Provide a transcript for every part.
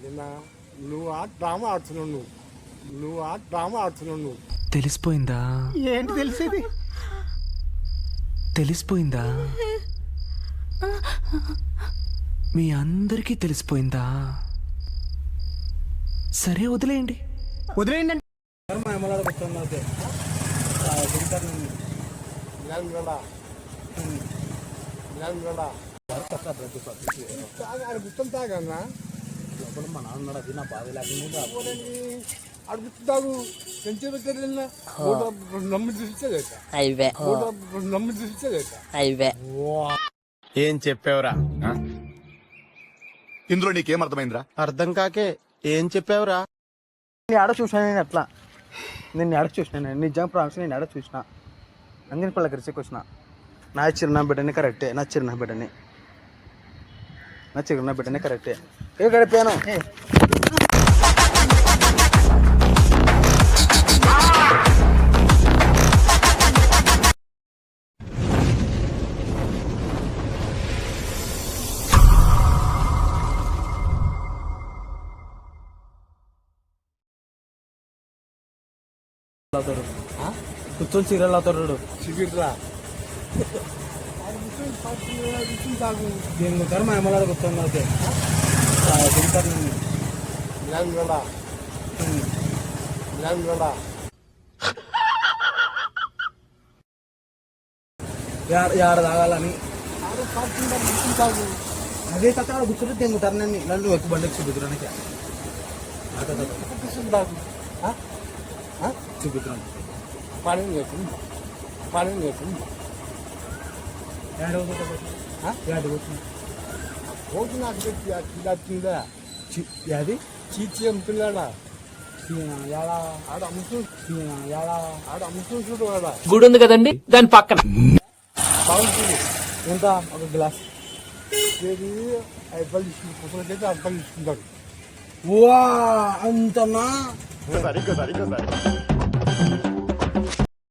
నిన్న నువ్వు ఆ డ్రామా ఆడుతున్నావు నువ్వు నువ్వు ఆ డ్రామా ఆడుతున్నావు నువ్వు తెలిసిపోయిందా ఏంటి తెలిసేది తెలిసిపోయిందా మీ అందరికీ తెలిసిపోయిందా సరే వదిలేయండి వదిలేయండి గుర్తం తాగన్నా మా నాన్న అది నా బాధ లేకుండా పెంచే పెట్టారు నమ్మి చూసేదేట అయివే నమ్మి చూసేదేట అయివే ఏం చెప్పావురా? ఇందులో నీకేం అర్థమైందిరా? అర్థం కాకే ఏం చెప్పావురా? నేను ఆడ చూసాను నేను ఎట్లా? నేను ఆడ చూసినా నేను? నిజంగా ప్రామిస్ నేను ఆడ చూసిన? అందుకని పిల్లకి రిసిక్ వచ్చిన. నా చిరునా బిడ్డని కరెక్టే నా చిరునా బిడ్డని. నా చిరునా బిడ్డని కరెక్టే. ఏ గడిపాను కూర్చొని సీరియల్ అవుతాడు తాగు దీని గురించి మా అమ్మలాడ కూర్చొని అవుతాయి తింటారు నన్ను నేను కూడా నేను కూడా యాడ యాడ తాగాలని ఆడ పాడుతుందా తాగు అదే కథ ఆడ కూర్చుంటే తెంగుతారు నన్ను నన్ను వచ్చి బండికి చూపుతున్నానికి తాగు చూపుతున్నాను పని చేస్తుంది పని చేస్తుంది రోజు నాకు పెట్టి తిందా అది చీచి అమ్ముతున్నాడా గుడి ఉంది కదండి దాని పక్కన. ఎంత ఒక గ్లాస్ ఏది ఐదు రూపాయలు తీసుకుంటాడు వా అంతనా?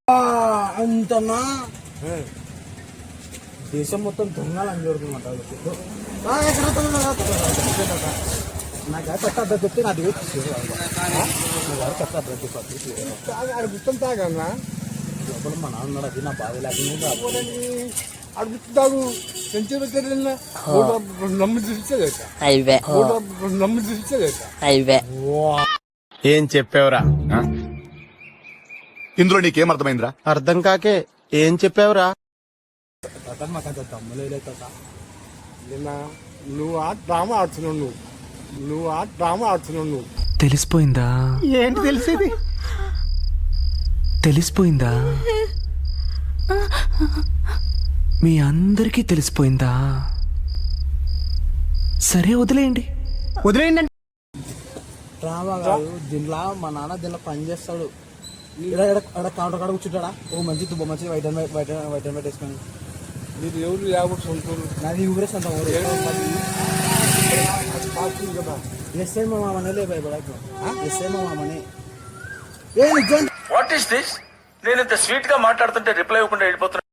వా, అంతనా దేశం మొత్తం దొంగలు అని జరుగుతుందంట నాకు కట్ట అద్దరు చెప్తే నా కట్ట అద్దరు చెప్పి ఆడ గుర్తం తాగన్నా లోపల మా నాన్న ఉన్నాడు, అది నా బాధ లేకుండా పెంచే పెట్టారు నమ్మి చూసేదేట నమ్మి ఏం చెప్పావురా ఇందులో నీకేం అర్థమైందిరా అర్థం కాకే ఏం చెప్పావురా తాత మాకు అంత దమ్ములేదు తాత నిన్న నువ్వు ఆ డ్రామా ఆడుతున్నావు నువ్వు నువ్వు ఆ డ్రామా ఆడుతున్నావు నువ్వు తెలిసిపోయిందా? ఏంటి తెలిసేది? తెలిసిపోయిందా? మీ అందరికీ తెలిసిపోయిందా? సరే వదిలేయండి. వదిలేయండి. డ్రామా కాదు దీనిలో మా నాన్న దీనిలో పని చేస్తాడు. ఇక్కడ ఇక్కడ కౌంటర్ కాడ కూర్చుంటాడా? ఓ మంచి దుబ్బ మంచి white and white white and white and white వేసుకొని. మీరు ఎవరు లేకపోతే సొంతూరు? నాది ఊరే సొంత ఊరు. కదా. ఎస్ఐ మా మామనే లే భయపడకు ఎస్ఐ మా మామనే. ఏ వాట్ ఈస్ దిస్ నేను ఇంత స్వీట్గా మాట్లాడుతుంటే రిప్లై ఇవ్వకుండా వెళ్ళిపోతున్నా.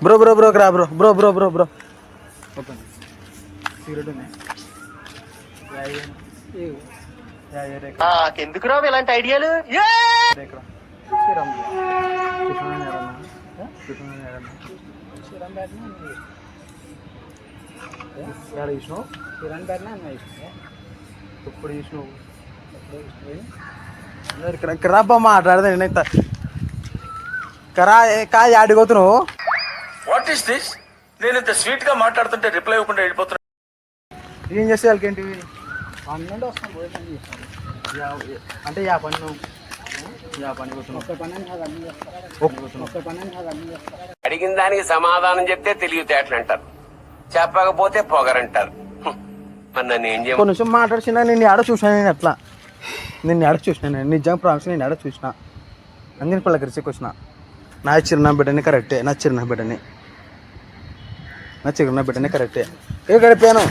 బ్రో బ్రో బ్రో రా bro bro bro bro bro open cigarette ఉన్నాయి. ఎందుకు రావు ఇలాంటి ఐడియాలు? ఇప్పుడు చూసినావు ఇక్కడ ఇక్కడ రాబ్బా మాట్లాడదా నేనైతే కరా కాదు ఆడిపోతున్నావు వాట్ ఈస్ దిస్ నేను ఇంత స్వీట్గా మాట్లాడుతుంటే రిప్లై ఇవ్వకుండా వెళ్ళిపోతున్నా. ఏం చేస్తే వాళ్ళకి ఏంటి? పన్నెండు వస్తాం పోయి పని చేస్తాం. అంటే యా పని నువ్వు. యా పని పోతున్నావు. ఒక్క పని ఒక్క పని అడిగిన దానికి సమాధానం చెప్తే తెలివితేటలు అంటారు చెప్పకపోతే పొగరంటారు. మరి నన్ను ఏం నిమిషం మాట్లాడినా నేను ఆడ చూసాను నేను ఎట్లా? నేను ఆడ చూసిన నేను నిజంగా ప్రామిస్ నేను ఆడ చూసిన? అందుకని పిల్లకి రిసిక్ వచ్చిన. నా చిరునా బిడ్డని కరెక్టే నా చిరునా బిడ్డని. నా చిరునా బిడ్డని కరెక్టే. ఏ గడిపాను?